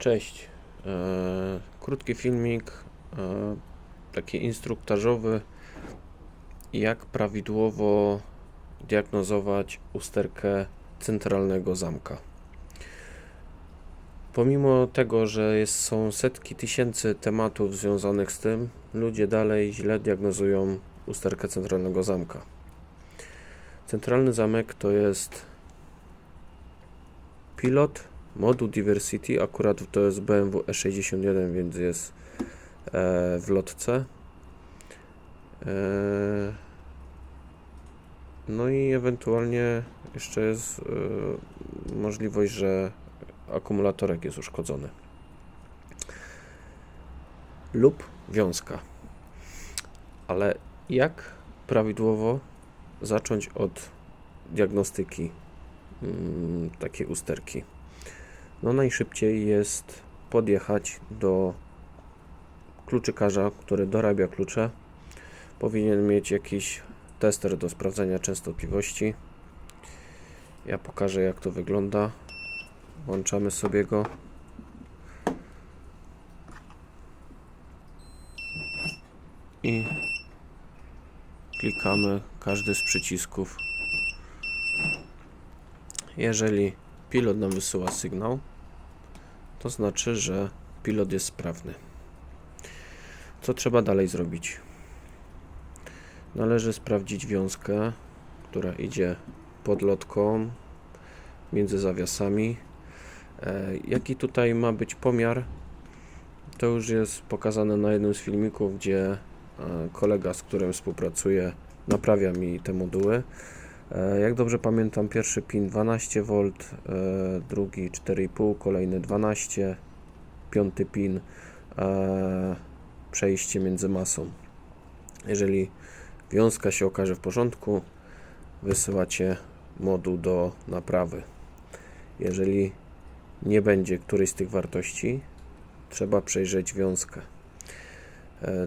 Cześć. E, krótki filmik, e, taki instruktażowy, jak prawidłowo diagnozować usterkę centralnego zamka. Pomimo tego, że jest, są setki tysięcy tematów związanych z tym, ludzie dalej źle diagnozują usterkę centralnego zamka. Centralny zamek to jest pilot, moduł Diversity, akurat to jest BMW E61, więc jest e, w lotce. E, no i ewentualnie jeszcze jest e, możliwość, że akumulatorek jest uszkodzony. Lub wiązka. Ale jak prawidłowo zacząć od diagnostyki mm, takiej usterki? No najszybciej jest podjechać do kluczykarza, który dorabia klucze. Powinien mieć jakiś tester do sprawdzania częstotliwości. Ja pokażę jak to wygląda. Włączamy sobie go. I klikamy każdy z przycisków. Jeżeli pilot nam wysyła sygnał, to znaczy, że pilot jest sprawny. Co trzeba dalej zrobić? Należy sprawdzić wiązkę, która idzie pod lotką między zawiasami. E, jaki tutaj ma być pomiar? To już jest pokazane na jednym z filmików, gdzie e, kolega, z którym współpracuję, naprawia mi te moduły. E, Jak dobrze pamiętam, pierwszy pin 12V, e, drugi 4,5, kolejny 12, piąty pin e, przejście między masą. Jeżeli wiązka się okaże w porządku, wysyłacie moduł do naprawy. Jeżeli nie będzie którejś z tych wartości, trzeba przejrzeć wiązkę.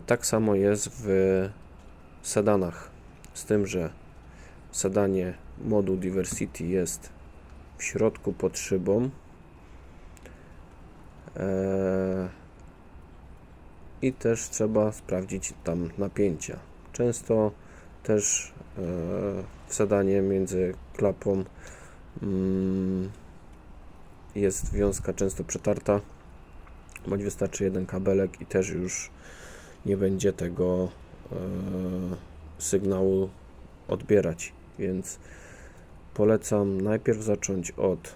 Tak samo jest w sedanach, z tym, że w sedanie moduł Diversity jest w środku pod szybą. Eee, I też trzeba sprawdzić tam napięcia. Często też e, w sedanie między klapą mm, jest wiązka często przetarta, bądź wystarczy jeden kabelek i też już nie będzie tego e, sygnału odbierać, więc polecam najpierw zacząć od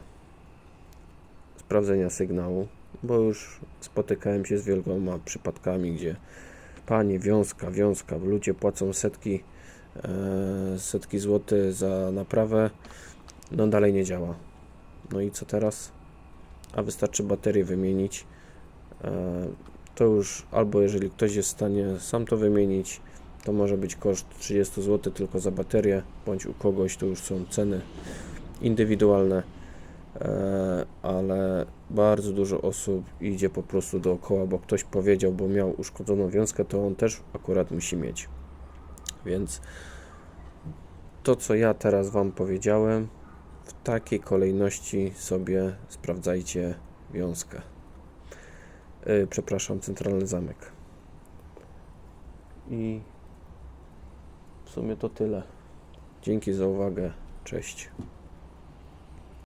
sprawdzenia sygnału, bo już spotykałem się z wieloma przypadkami, gdzie panie, wiązka, wiązka, ludzie płacą setki, e, setki złotych za naprawę, no dalej nie działa. No i co teraz? A wystarczy baterię wymienić. E, to już albo jeżeli ktoś jest w stanie sam to wymienić, to może być koszt 30 zł tylko za baterię, bądź u kogoś to już są ceny indywidualne, e, ale bardzo dużo osób idzie po prostu dookoła, bo ktoś powiedział, bo miał uszkodzoną wiązkę, to on też akurat musi mieć. Więc to, co ja teraz Wam powiedziałem, w takiej kolejności sobie sprawdzajcie wiązkę. Yy, przepraszam, centralny zamek. I sumie to tyle. Dzięki za uwagę. Cześć.